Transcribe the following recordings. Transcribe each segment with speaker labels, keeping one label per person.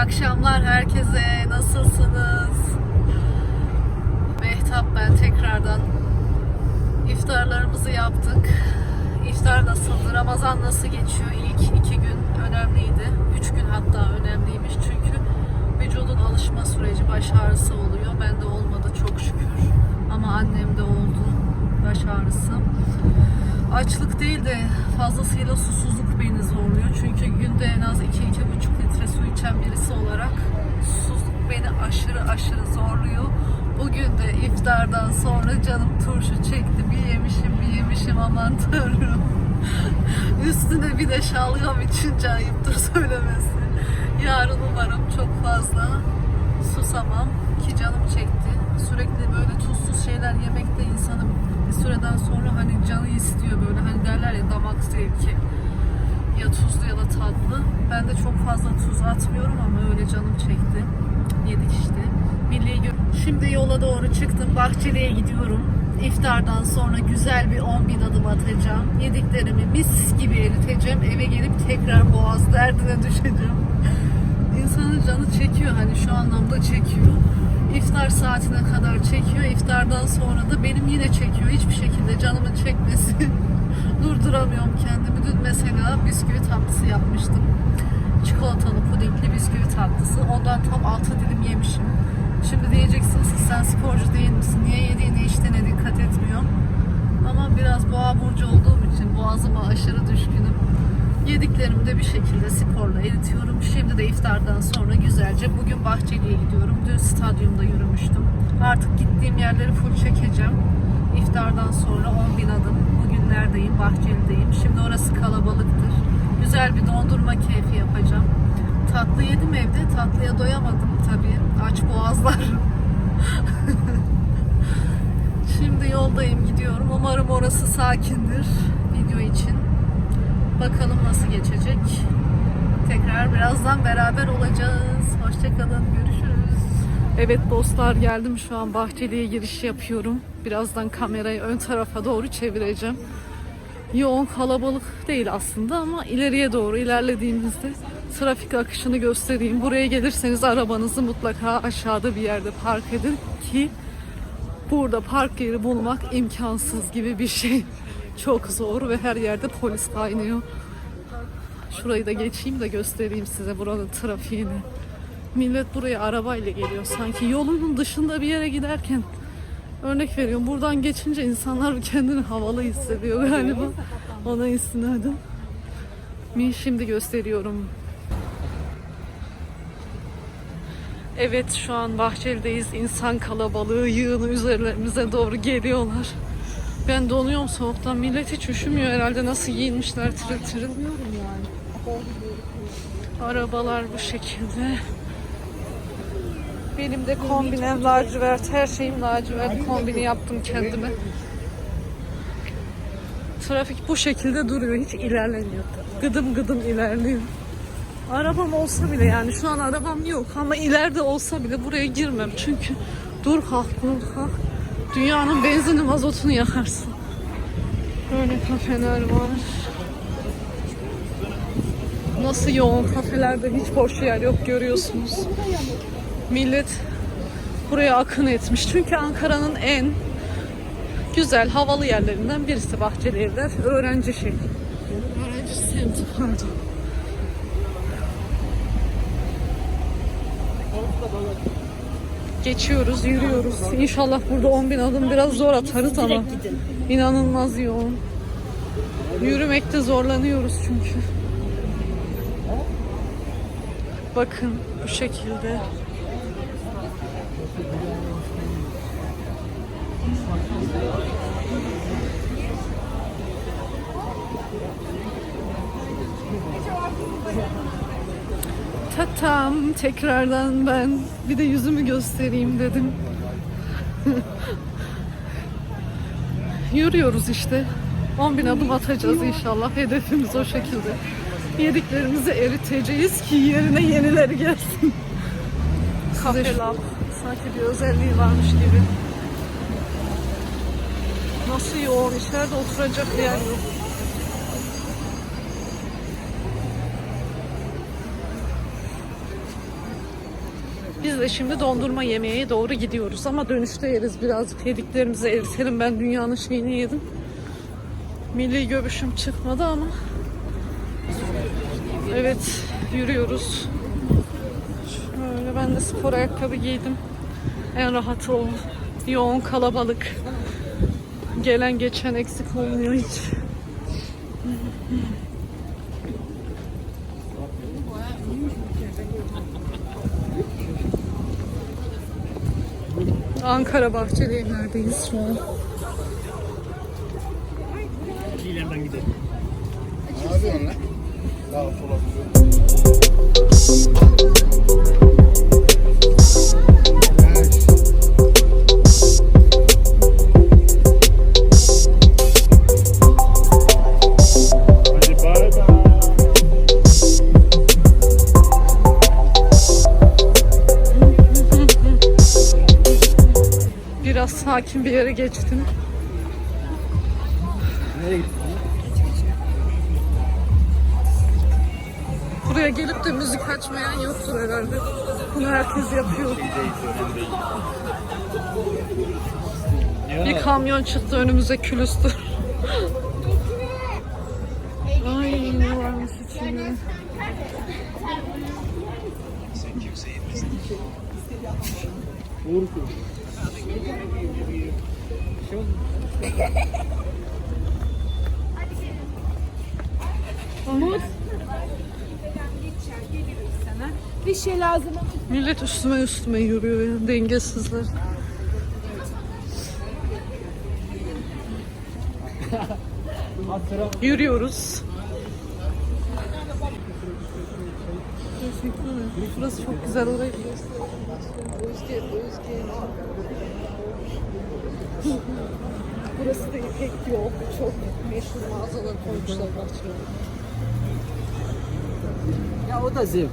Speaker 1: akşamlar herkese. Nasılsınız? Mehtap ben tekrardan. İftarlarımızı yaptık. İftar nasıldı? Ramazan nasıl geçiyor? İlk iki gün önemliydi. Üç gün hatta önemliymiş. Çünkü vücudun alışma süreci baş ağrısı oluyor. Bende olmadı çok şükür. Ama annemde oldu baş ağrısı. Açlık değil de fazlasıyla susuzluk beni zorluyor. Çünkü günde en az 2-2,5 litre su içen birisi olarak susuzluk beni aşırı aşırı zorluyor. Bugün de iftardan sonra canım turşu çekti. Bir yemişim bir yemişim aman tanrım. Üstüne bir de şalgam içince ayıptır söylemesi. Yarın umarım çok fazla susamam ki canım çekti. Sürekli böyle tuzsuz şeyler yemekte insanın bir süreden sonra hani canı istiyor böyle hani derler ya damak zevki ya tuzlu ya da tatlı. Ben de çok fazla tuz atmıyorum ama öyle canım çekti. Yedik işte. Milli Şimdi yola doğru çıktım. Bahçeli'ye gidiyorum. İftardan sonra güzel bir 10 bin adım atacağım. Yediklerimi mis gibi eriteceğim. Eve gelip tekrar boğaz derdine düşeceğim. İnsanın canı çekiyor hani şu anlamda çekiyor. İftar saatine kadar çekiyor. İftardan sonra da benim yine çekiyor. Hiçbir şekilde canımın çekmesi. Durduramıyorum kendimi. Dün mesela bisküvi tatlısı yapmıştım. Çikolatalı pudingli bisküvi tatlısı. Ondan tam 6 dilim yemişim. Şimdi diyeceksiniz ki sen sporcu değil misin? Niye yediğine içtiğine dikkat etmiyorum. Ama biraz boğa burcu olduğum için boğazıma aşırı düşkünüm. Yediklerimi de bir şekilde sporla eritiyorum. Şimdi de iftardan sonra güzelce bugün Bahçeli'ye gidiyorum. Dün stadyumda yürümüştüm. Artık gittiğim yerleri full çekeceğim. İftardan sonra 10 bin adım. Bugün neredeyim? Bahçeli'deyim. Şimdi orası kalabalıktır. Güzel bir dondurma keyfi yapacağım. Tatlı yedim evde. Tatlıya doyamadım tabii. Aç boğazlar. Şimdi yoldayım gidiyorum. Umarım orası sakindir video için. Bakalım nasıl geçecek. Tekrar birazdan beraber olacağız. Hoşçakalın. Görüşürüz. Evet dostlar geldim şu an Bahçeli'ye giriş yapıyorum. Birazdan kamerayı ön tarafa doğru çevireceğim. Yoğun kalabalık değil aslında ama ileriye doğru ilerlediğimizde trafik akışını göstereyim. Buraya gelirseniz arabanızı mutlaka aşağıda bir yerde park edin ki burada park yeri bulmak imkansız gibi bir şey. Çok zor ve her yerde polis kaynıyor. Şurayı da geçeyim de göstereyim size buranın trafiğini. Millet buraya arabayla geliyor. Sanki yolunun dışında bir yere giderken örnek veriyorum. Buradan geçince insanlar kendini havalı hissediyor galiba. Ona istinaden. Mi şimdi gösteriyorum. Evet şu an Bahçeli'deyiz. İnsan kalabalığı yığını üzerimize doğru geliyorlar. Ben donuyorum soğuktan. Millet hiç üşümüyor herhalde. Nasıl giyinmişler tiril tiril. Arabalar bu şekilde. Benim de kombinem lacivert. Her şeyim lacivert. Kombini yaptım kendime. Trafik bu şekilde duruyor. Hiç ilerlemiyor. Gıdım gıdım ilerliyor. Arabam olsa bile yani şu an arabam yok ama ileride olsa bile buraya girmem. Çünkü dur kalk dur kalk. Dünyanın benzini mazotunu yakarsın. Böyle kafeler var. Nasıl yoğun kafelerde hiç boş yer yok görüyorsunuz. Millet buraya akın etmiş. Çünkü Ankara'nın en güzel havalı yerlerinden birisi Bahçeli Evler. Öğrenci şey. Öğrenci semti pardon. Geçiyoruz, yürüyoruz. İnşallah burada 10 bin adım biraz zor atarız ama inanılmaz yoğun. Yürümekte zorlanıyoruz çünkü. Bakın bu şekilde. Tatam tekrardan ben bir de yüzümü göstereyim dedim. Yürüyoruz işte. 10 bin adım atacağız inşallah. Hedefimiz o şekilde. Yediklerimizi eriteceğiz ki yerine yenileri gelsin. Kafe Lab. Sanki bir özelliği varmış gibi. Nasıl yoğun içeride oturacak yer yok. Biz de şimdi dondurma yemeye doğru gidiyoruz ama dönüşte yeriz birazcık yediklerimizi eritelim. Ben dünyanın şeyini yedim. Milli göbüşüm çıkmadı ama Evet yürüyoruz. Şöyle ben de spor ayakkabı giydim. En rahat o yoğun kalabalık. Gelen geçen eksik olmuyor hiç. Ankara Bahçeli Evler'deyiz şu an.
Speaker 2: İleriden gidelim.
Speaker 3: Ne yapıyorsun lan? Sağa sola
Speaker 1: sakin bir yere geçtim.
Speaker 2: Nereye gittin?
Speaker 1: Buraya gelip de müzik açmayan yoktur herhalde. Bunu herkes yapıyor. Bir kamyon çıktı önümüze külüstür. Ay ne varmış içinde.
Speaker 2: Uğur Kuru.
Speaker 4: Bir şey lazım.
Speaker 1: Millet üstüme üstüme yürüyor ya dengesizler. Yürüyoruz. Burası çok güzel orayı Burası da İpek yok. Çok meşhur mağazalar koymuşlar bahçeye.
Speaker 2: Ya o da zevk.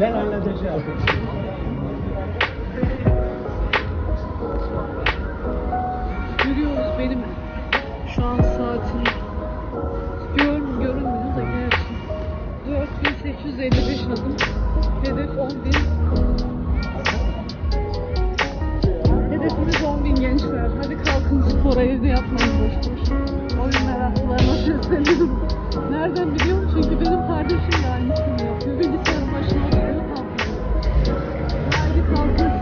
Speaker 2: Ben halledeceğim.
Speaker 1: 4855 adım hedef 10 bin. Hedefimiz 10 bin gençler. Hadi kalkın spora evde yapmayın boş boş. Oyun meraklılarına sesleniyorum. Nereden biliyorum? Çünkü benim kardeşim de aynısını yapıyor. Bilgisayarın başına oturuyor kalkıyor. Hadi kalkın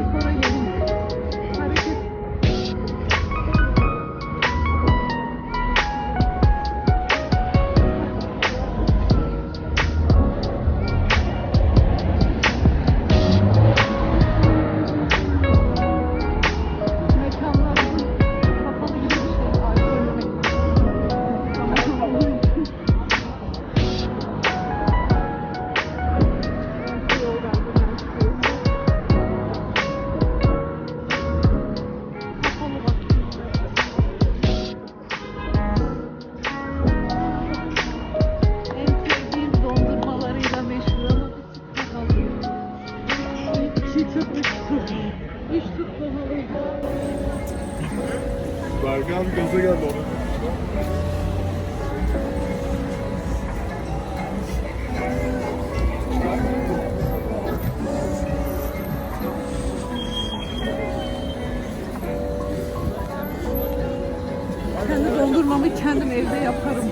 Speaker 1: evde yaparım.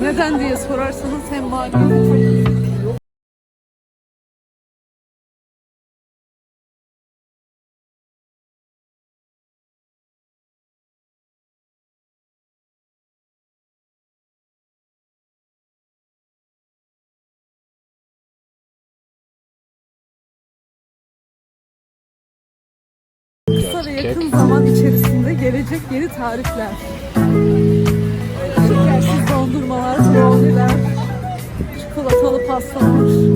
Speaker 1: Neden diye sorarsanız hem çok kısa ve yakın zaman içerisinde gelecek yeni tarifler. Dondurmalar, brownie'ler, çikolatalı pastalar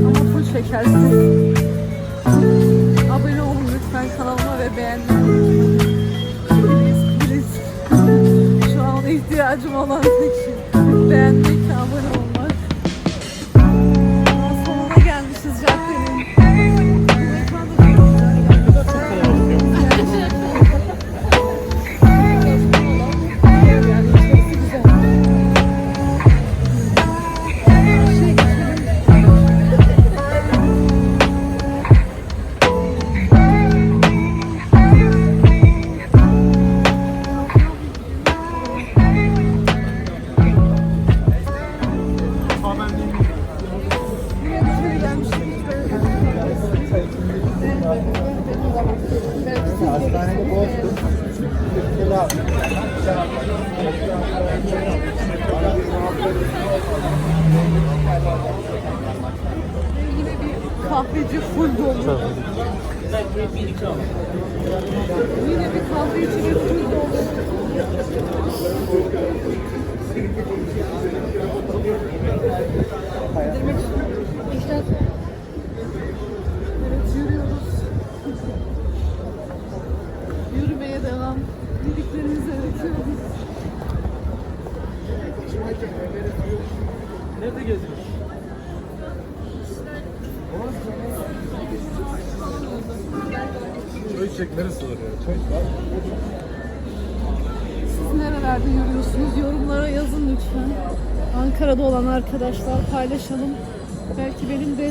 Speaker 1: ama full şekersiz. Abone olun lütfen kanalıma ve beğenmeyi. Please, please. Şu an ihtiyacım olan tek şey beğenmek abone olmak. Kahveci full dolu. Yine bir kahveci ve full dolu. İşte Evet yürüyoruz. Yürümeye devam. Dediklerimizi öğretiyoruz.
Speaker 2: Nerede geziyorsun?
Speaker 3: Çay çek neresi var.
Speaker 1: Siz nerelerde yürüyorsunuz? Yorumlara yazın lütfen. Ankara'da olan arkadaşlar paylaşalım. Belki benim de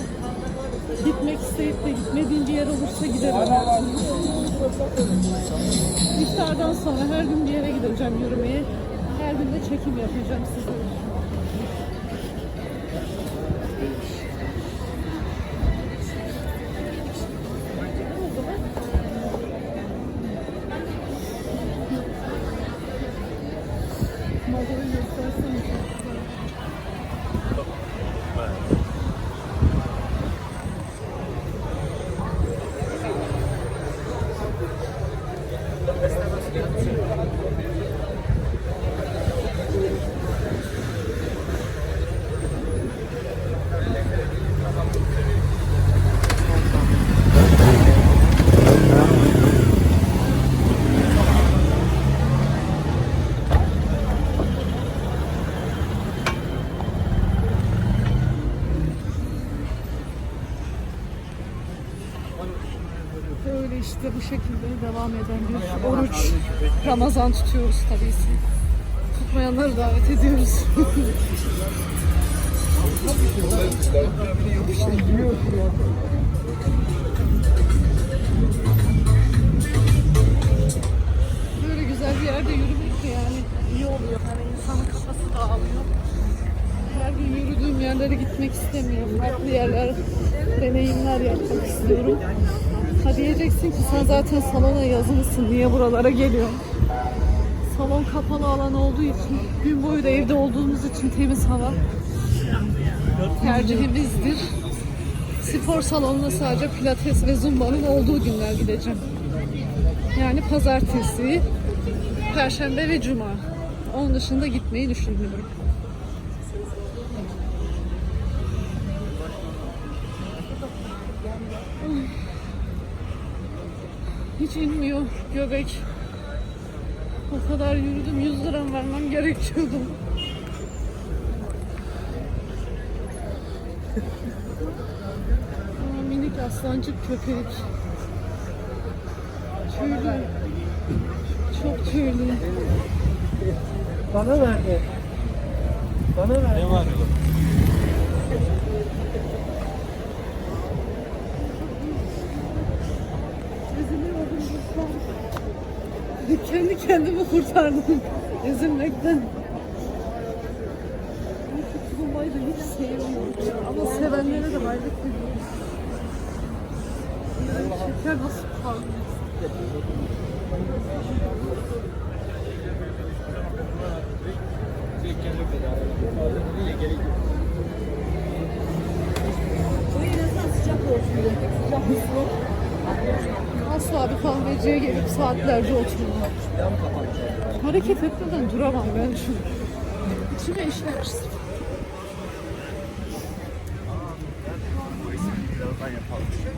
Speaker 1: gitmek isteyip de gitmediğim bir yer olursa giderim. İftardan sonra her gün bir yere gideceğim yürümeye. Her gün de çekim yapacağım size. Oh, işte bu şekilde devam eden bir oruç. Ramazan tutuyoruz tabii ki. Tutmayanları davet ediyoruz. Böyle güzel bir yerde yürümek de yani iyi oluyor. Hani insanın kafası dağılıyor. Her gün yürüdüğüm yerlere gitmek istemiyorum. Farklı yerler, deneyimler yapmak istiyorum. Ha diyeceksin ki sen zaten salona yazılısın. Niye buralara geliyorsun? Salon kapalı alan olduğu için, gün boyu da evde olduğumuz için temiz hava tercihimizdir. Spor salonuna sadece pilates ve zumba'nın olduğu günler gideceğim. Yani pazartesi, perşembe ve cuma. Onun dışında gitmeyi düşünmüyorum. Hiç inmiyor göbek. O kadar yürüdüm 100 liram vermem gerekiyordu. Aa, minik aslancık köpek. Tüylü. Çok tüylü.
Speaker 2: Bana verdi. Bana verdi. Ne var?
Speaker 1: Üzülüyorum lütfen. Kendi kendimi kurtardım üzülmekten. Bu Tulumbayı da hiç sevmiyorum. Ama sevenlere de hayret ediyorum. Yani şeker nasıl kalmıyor? Asla bir kahveciye gelip saatlerce oturmam. Hareket etmeden duramam ben şu. İçime işlemiş.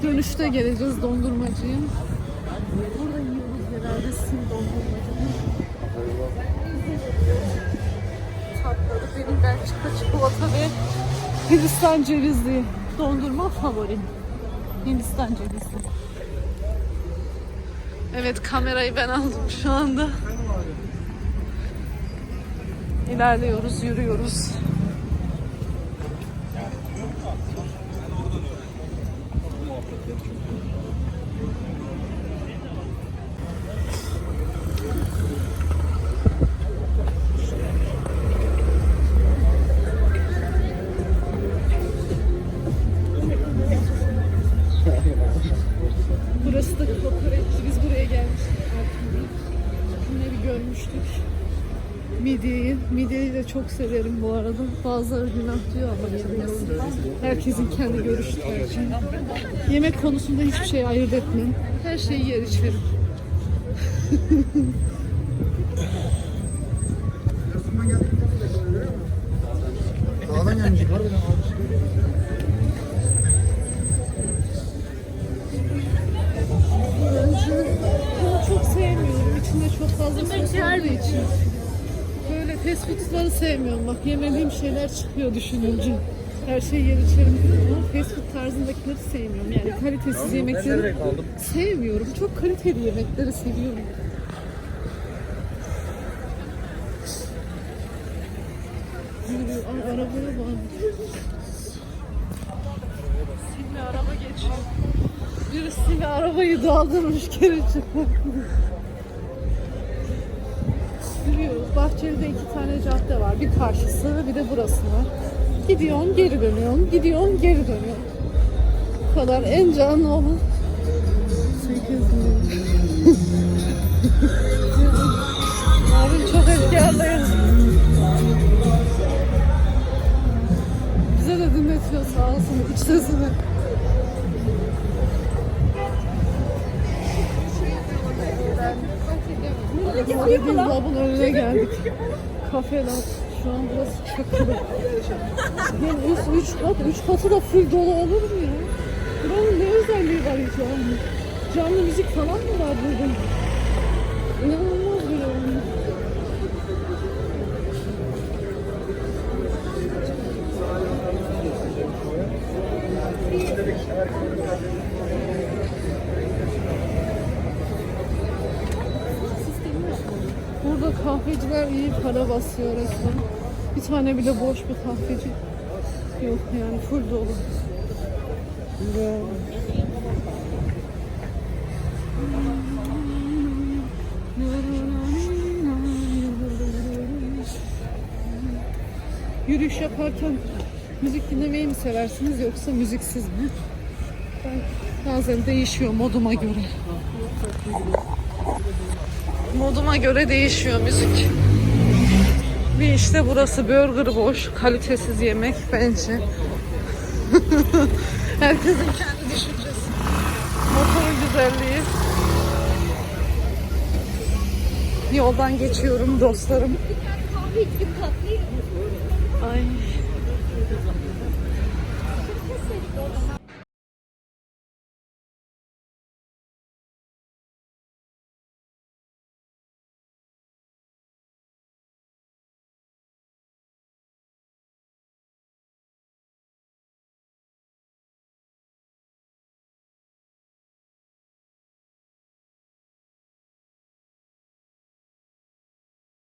Speaker 1: Dönüşte geleceğiz dondurmacıya. Burada yiyoruz genelde sim dondurmacını. Tatları benim Belçika çikolata ve Hindistan cevizli dondurma favorim. Hindistan cevizli. Evet kamerayı ben aldım şu anda. İlerliyoruz, yürüyoruz. Çok severim bu arada. Bazıları günah diyor ama. Herkesin kendi görüşü tercihi. Yemek konusunda hiçbir şey ayırt etmem. Her şeyi yer içerim.
Speaker 2: Dağdan
Speaker 1: bunu çok sevmiyorum. İçinde çok fazla sos olduğu için. Fast foodları sevmiyorum. Bak yemediğim şeyler çıkıyor düşününce. Her şeyi yer içerim diyorum ama fast food tarzındakileri sevmiyorum. Yani kalitesiz yemekleri sevmiyorum. Çok kaliteli yemekleri seviyorum. Ay, arabaya bak. Simli araba geçiyor. Birisiyle arabayı daldırmış geri çıkmak. Yürüyoruz. Bahçeli'de iki tane cadde var. Bir karşısı bir de burası var. Gidiyorsun geri dönüyorsun. Gidiyorsun geri dönüyorsun. Bu kadar en canlı olan 8 milyon. Abim çok efkarlıyım. Bize de dinletiyor sağ olsun iç sesini. Dediğim labın önüne geldik. Kafe lab. Şu an burası çakılı. Yani üst üç kat, üç katı da full dolu olur mu ya? Buranın ne özelliği var hiç yani? Canlı müzik falan mı var burada? İnanılmaz bir oyun. Burada kahveciler iyi para basıyor resmen. Bir tane bile boş bir kahveci yok yani full dolu. Ya. Yürüyüş yaparken müzik dinlemeyi mi seversiniz yoksa müziksiz mi? Ben bazen değişiyor moduma göre. Moduma göre değişiyor müzik. Bir işte burası burger boş, kalitesiz yemek bence. Herkesin kendi düşüncesi. Motorun güzelliği. Yoldan geçiyorum dostlarım. Ay.